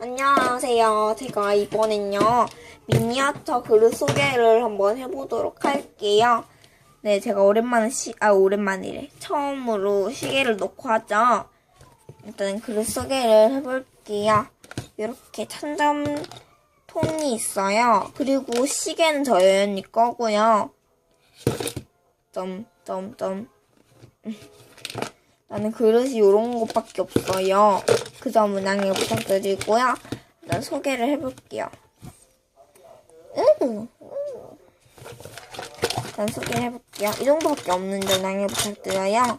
안녕하세요. 제가 이번엔요, 미니어처 그릇 소개를 한번 해보도록 할게요. 네, 제가 오랜만에 시, 아, 오랜만이래. 처음으로 시계를 넣고 하죠. 일단 그릇 소개를 해볼게요. 이렇게 천점 통이 있어요. 그리고 시계는 저희 언니 거고요. 점, 점, 점. 나는 그릇이 이런 것밖에 없어요. 그 점은 양해 부탁드리고요. 일단 소개를 해볼게요. 음, 음. 일단 소개를 해볼게요. 이 정도밖에 없는데 양해 부탁드려요.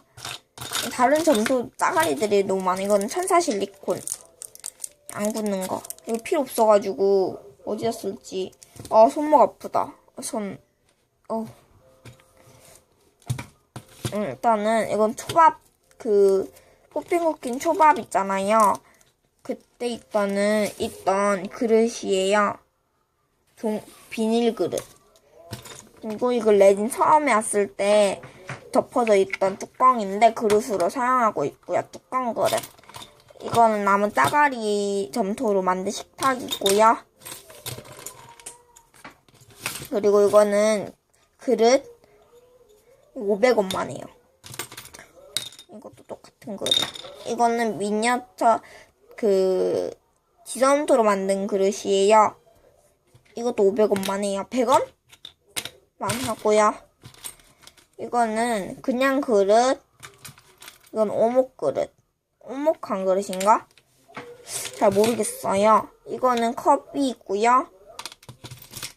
다른 점도 짜가리들이 너무 많아. 이거는 천사 실리콘. 안 굳는 거. 이거 필요 없어가지고 어디다 쓸지. 아 손목 아프다. 손. 어. 음, 일단은 이건 초밥 그 쿠킨 초밥 있잖아요. 그때 있던 있던 그릇이에요. 종, 비닐 그릇. 그리고 이걸 레진 처음에 왔을 때 덮어져 있던 뚜껑인데 그릇으로 사용하고 있고요. 뚜껑 그릇. 이거는 남은 짜가리 점토로 만든 식탁이고요. 그리고 이거는 그릇 500원만 해요. 이것도 똑같은 그릇. 이거는 미니어처 그 지점토로 만든 그릇이에요. 이것도 500원만 해요. 100원? 만 하고요. 이거는 그냥 그릇. 이건 오목 그릇. 오목한 그릇인가? 잘 모르겠어요. 이거는 컵이 있고요.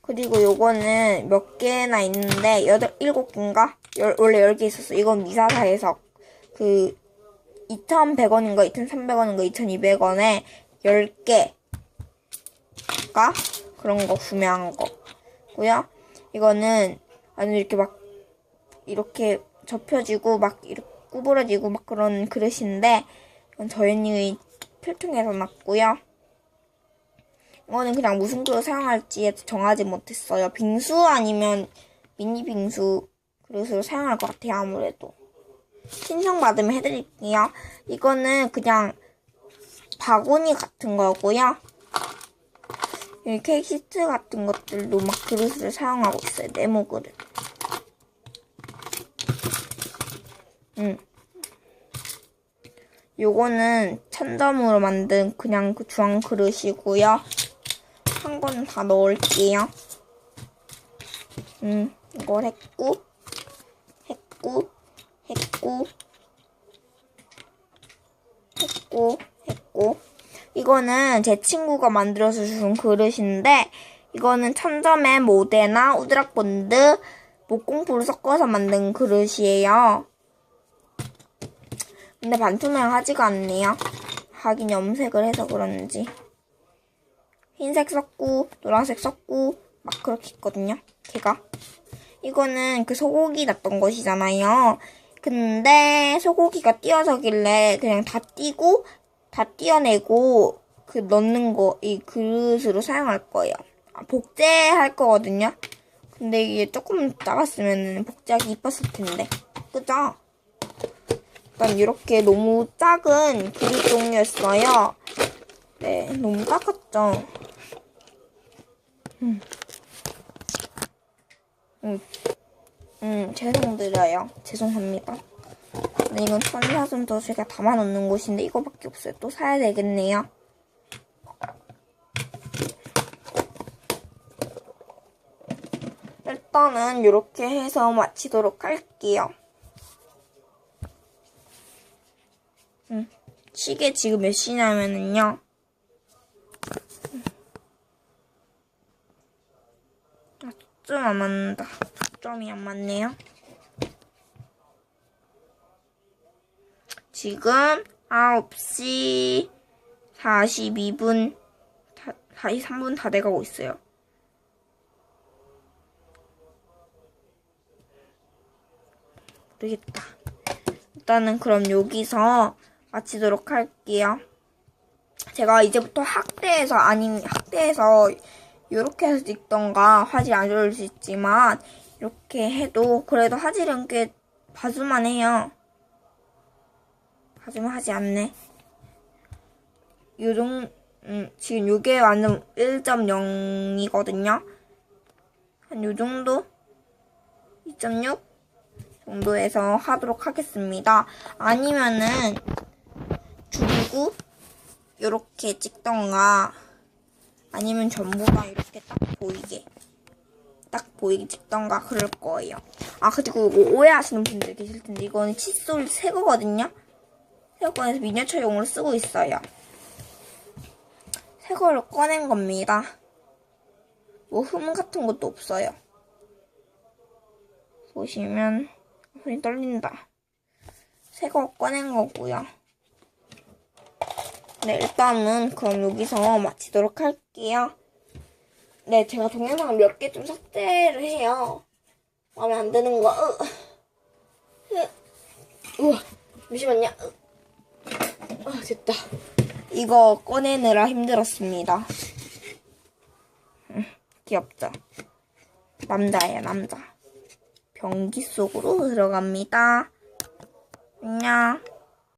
그리고 요거는 몇 개나 있는데 여덟 일곱 개인가? 열, 원래 10개 있었어. 이건 미사사에서 그 2,100원인가 2,300원인가 2,200원에 10개가 그런 거 구매한 거고요. 이거는 아니 이렇게 막 이렇게 접혀지고 막 이렇게 구부러지고 막 그런 그릇인데 이건 저희님이 필통에서 났고요. 이거는 그냥 무슨 그릇 사용할지 정하지 못했어요. 빙수 아니면 미니 빙수 그릇으로 사용할 것 같아요. 아무래도. 신청 받으면 해드릴게요. 이거는 그냥 바구니 같은 거고요. 이 케이크 시트 같은 것들도 막 그릇을 사용하고 있어요. 네모 그릇. 음. 요거는 천점으로 만든 그냥 그 주황 그릇이고요. 한 거는 다 넣을게요. 음, 이걸 했고, 했고, 했고, 했고, 했고. 이거는 제 친구가 만들어서 준 그릇인데, 이거는 천점에 모데나 우드락본드, 목공풀을 섞어서 만든 그릇이에요. 근데 반투명하지가 않네요. 하긴 염색을 해서 그런지. 흰색 섞고, 노란색 섞고, 막 그렇게 있거든요. 걔가. 이거는 그 소고기 났던 것이잖아요. 근데 소고기가 띄어서길래 그냥 다 띄고 다 띄어내고 그 넣는 거 이 그릇으로 사용할 거예요. 아, 복제할 거거든요. 근데 이게 조금 작았으면 복제하기 이뻤을 텐데. 그죠? 일단 이렇게 너무 작은 그릇 종류였어요. 네, 너무 작았죠? 음. 음, 음, 죄송드려요. 죄송합니다. 네, 이건 천사순도 제가 담아놓는 곳인데 이거밖에 없어요. 또 사야 되겠네요. 일단은 이렇게 해서 마치도록 할게요. 음, 시계 지금 몇 시냐면은요. 아, 좀안 맞는 다. 점이 안 맞네요. 지금 9시 42분, 43분 다 돼가고 있어요. 모르겠다. 일단은 그럼 여기서 마치도록 할게요. 제가 이제부터 학대에서 아닌 학대에서 이렇게 해서 찍던가 화질 안 좋을 수 있지만 이렇게 해도 그래도 화질은 꽤 봐줄만 해요. 봐주면 하지 않네. 요정 음, 지금 요게 완전 1.0이거든요. 한 요 정도? 2.6 정도에서 하도록 하겠습니다. 아니면은 줄이고 요렇게 찍던가 아니면 전부 다 이렇게 딱 보이게 딱 보이게 찍던가 그럴 거예요. 아 그리고 이거 오해하시는 분들 계실 텐데 이거는 칫솔 새 거거든요. 새 거에서 미니어처용으로 쓰고 있어요. 새 거를 꺼낸 겁니다. 뭐 흠 같은 것도 없어요. 보시면 손이 떨린다. 새 거 꺼낸 거고요. 네, 일단은 그럼 여기서 마치도록 할게요. 네, 제가 동영상을 몇개 좀 삭제를 해요. 마음에 안 드는 거. 으. 으. 우와, 잠시만요. 으. 아, 됐다. 이거 꺼내느라 힘들었습니다. 음, 귀엽죠? 남자예요, 남자. 변기 속으로 들어갑니다. 안녕.